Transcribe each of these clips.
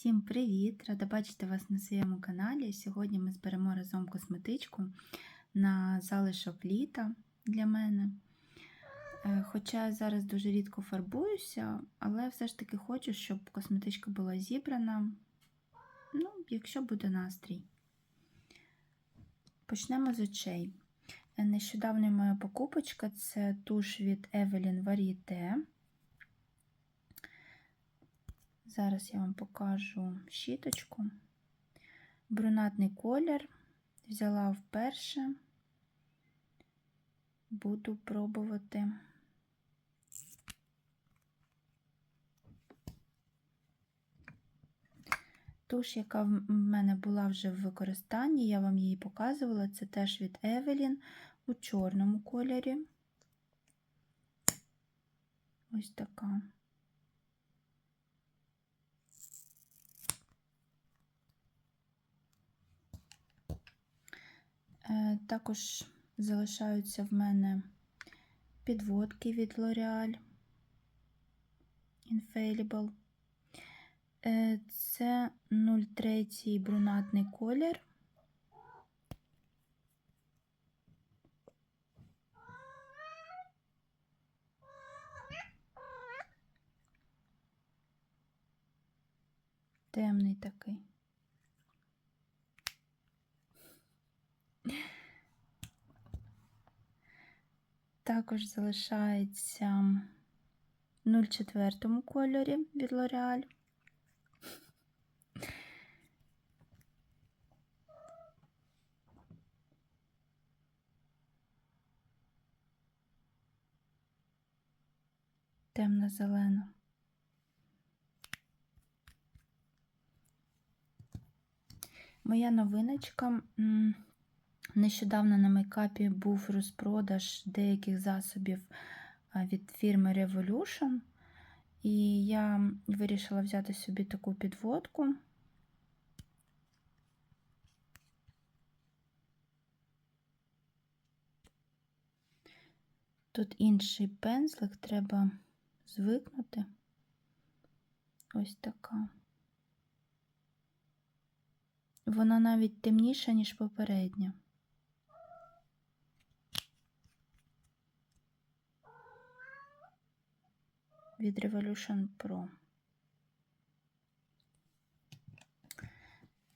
Всім привіт! Рада бачити вас на своєму каналі. Сьогодні ми зберемо разом косметичку на залишок літа для мене. Е, Хоча я зараз дуже рідко фарбуюся, але все ж таки хочу, щоб косметичка була зібрана, ну, якщо буде настрій. Почнемо з очей. Е, Нещодавня моя покупочка це туш від Evelyn Varieté. Зараз я вам покажу щіточку. Брунатний колір. Взяла вперше. Буду пробувати. Туш, яка в мене була вже в використанні, я вам її показувала. Це теж від Evelyn у чорному кольорі. Ось така. Також залишаються в мене підводки від L'Oreal Infallible. Е, Це 03 брунатний колір. Темний такий. Також залишається в 04 кольорі від L'Oreal. Темно-зелена. Моя новиночка. Нещодавно на мейкапі був розпродаж деяких засобів від фірми Revolution, і я вирішила взяти собі таку підводку. Тут інший пензлик треба звикнути. Ось така. Вона навіть темніша, ніж попередня. Від Revolution Pro.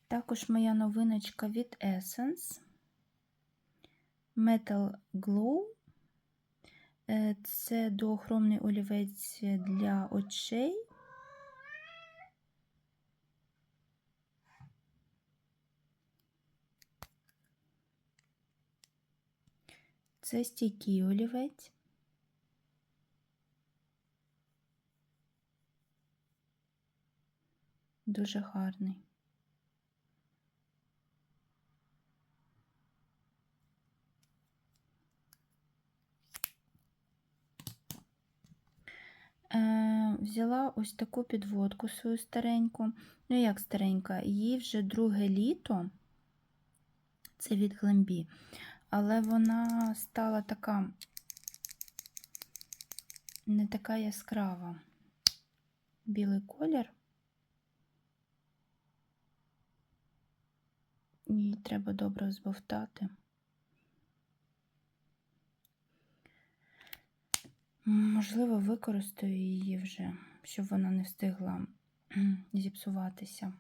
Також моя новиночка від Essence Metal Glow. Е, Це доохромний олівець для очей. Це стійкий олівець. Дуже гарний. Е, Взяла ось таку підводку свою стареньку. Ну, як старенька, їй вже друге літо, це від Глембі, але вона стала така не така яскрава. Білий колір. Її треба добре збовтати. Можливо, використаю її вже, щоб вона не встигла зіпсуватися.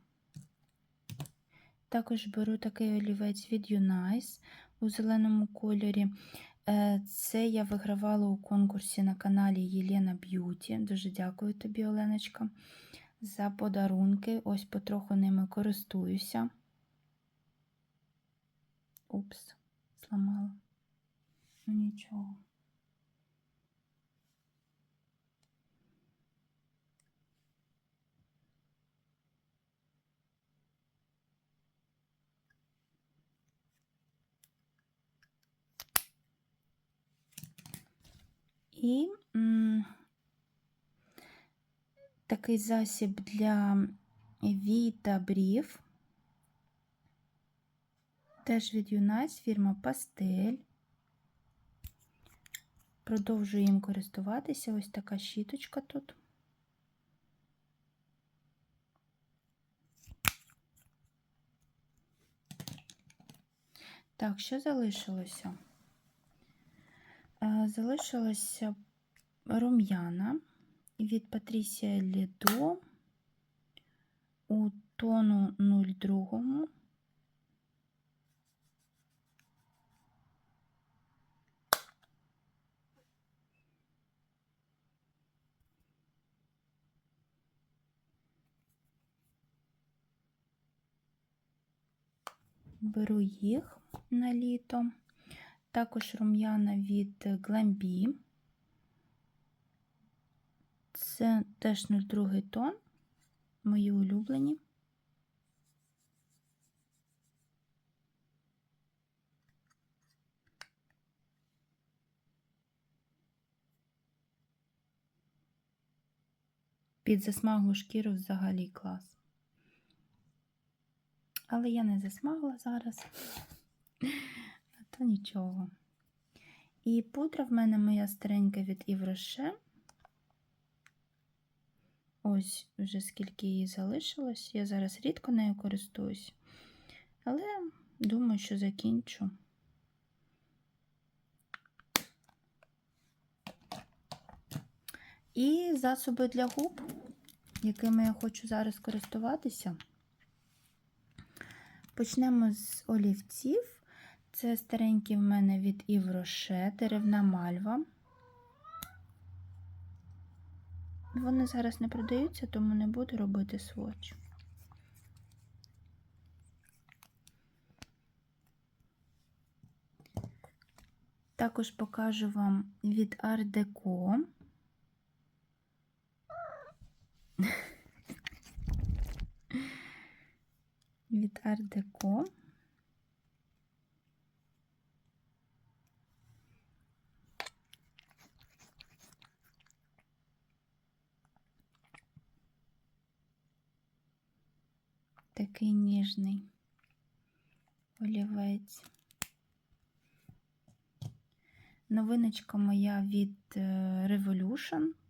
Також беру такий олівець від Unice у зеленому кольорі. Е, це я вигравала у конкурсі на каналі Єлена Б'юті. Дуже дякую тобі, Оленочка, за подарунки. Ось потроху ними користуюся. Упс, зламала. Ну нічого. І м, такий засіб для вій та брів. Теж від Юнайс фірма Пастель. Продовжую їм користуватися ось така щіточка тут. Так, що залишилося? Залишилася рум'яна від Патрісія Лідо у тону 02. Беру їх на літо. Також рум'яна від Glambi. Це теж 02 тон, мої улюблені. Під засмаглу шкіру взагалі клас. Але я не засмагла зараз, а то нічого. І пудра в мене моя старенька від Івроше. Ось вже скільки її залишилось. Я зараз рідко нею користуюсь, але думаю, що закінчу. І засоби для губ, якими я хочу зараз користуватися. Почнемо з олівців. Це старенькі в мене від Івроше, деревна мальва. Вони зараз не продаються, тому не буду робити сводч. Також покажу вам від Art Deco. Від Deco. Такий ніжний олівець. Новиночка моя від е, Revolution.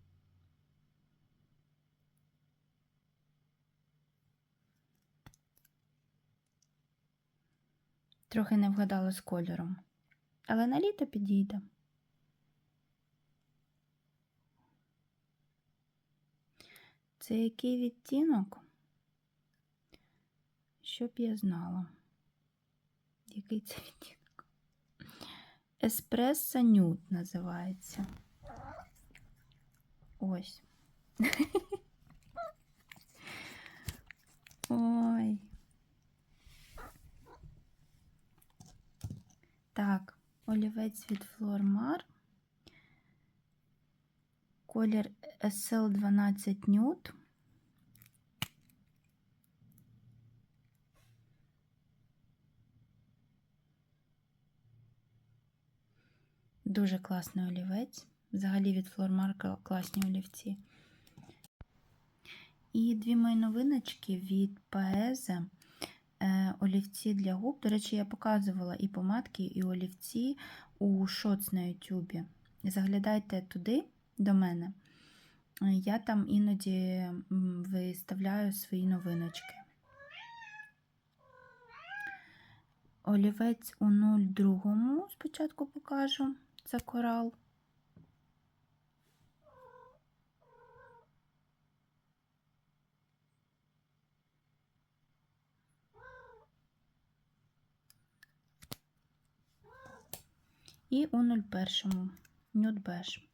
Трохи не вгадала з кольором, але на літо підійде. Це який відтінок? Щоб я знала, який це відтінок? Еспресо Нюд називається. Ось. Ой. Так, олівець від Flormar. Колір SL12 Nude. Дуже класний олівець. Взагалі від Flormar класні олівці. І дві мої новиночки від Paese. Олівці для губ. До речі, я показувала і помадки, і олівці у шоц на Ютубі. Заглядайте туди до мене. Я там іноді виставляю свої новиночки. Олівець у 02 спочатку покажу. Це корал. І у 01 нюд беж.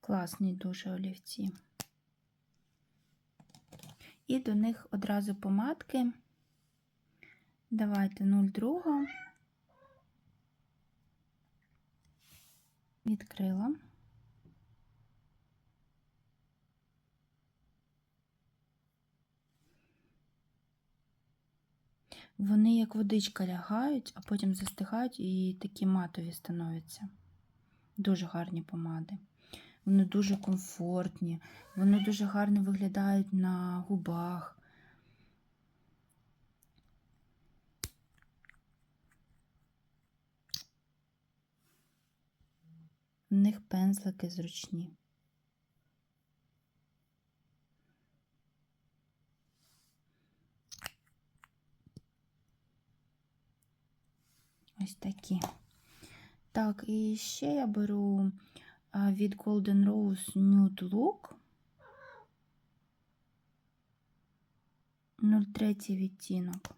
Класні дуже олівці. І до них одразу помадки. Давайте 0,2. Відкрила. Вони як водичка лягають, а потім застигають і такі матові становляться. Дуже гарні помади. Вони дуже комфортні, вони дуже гарно виглядають на губах. В них пензлики зручні. Ось такі. Так, і ще я беру від Golden Rose Nude Look 03 відтінок.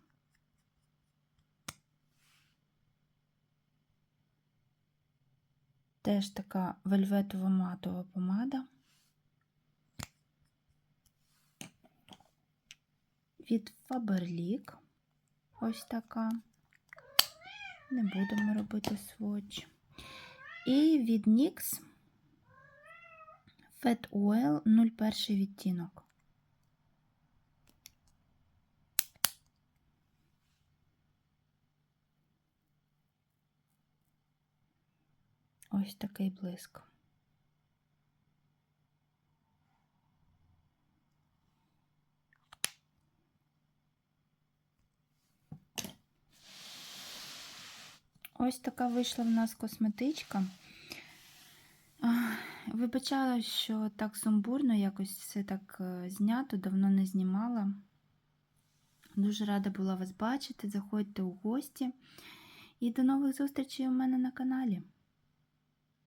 Теж така вельветова матова помада. Від Faberlic. Ось така. Не будемо робити сводч. І від NYX Fat Oil 01 відтінок. Ось такий блиск. Ось така вийшла в нас косметичка. Вибачала, що так сумбурно, якось все так е, знято, давно не знімала. Дуже рада була вас бачити. Заходьте у гості. І до нових зустрічей у мене на каналі.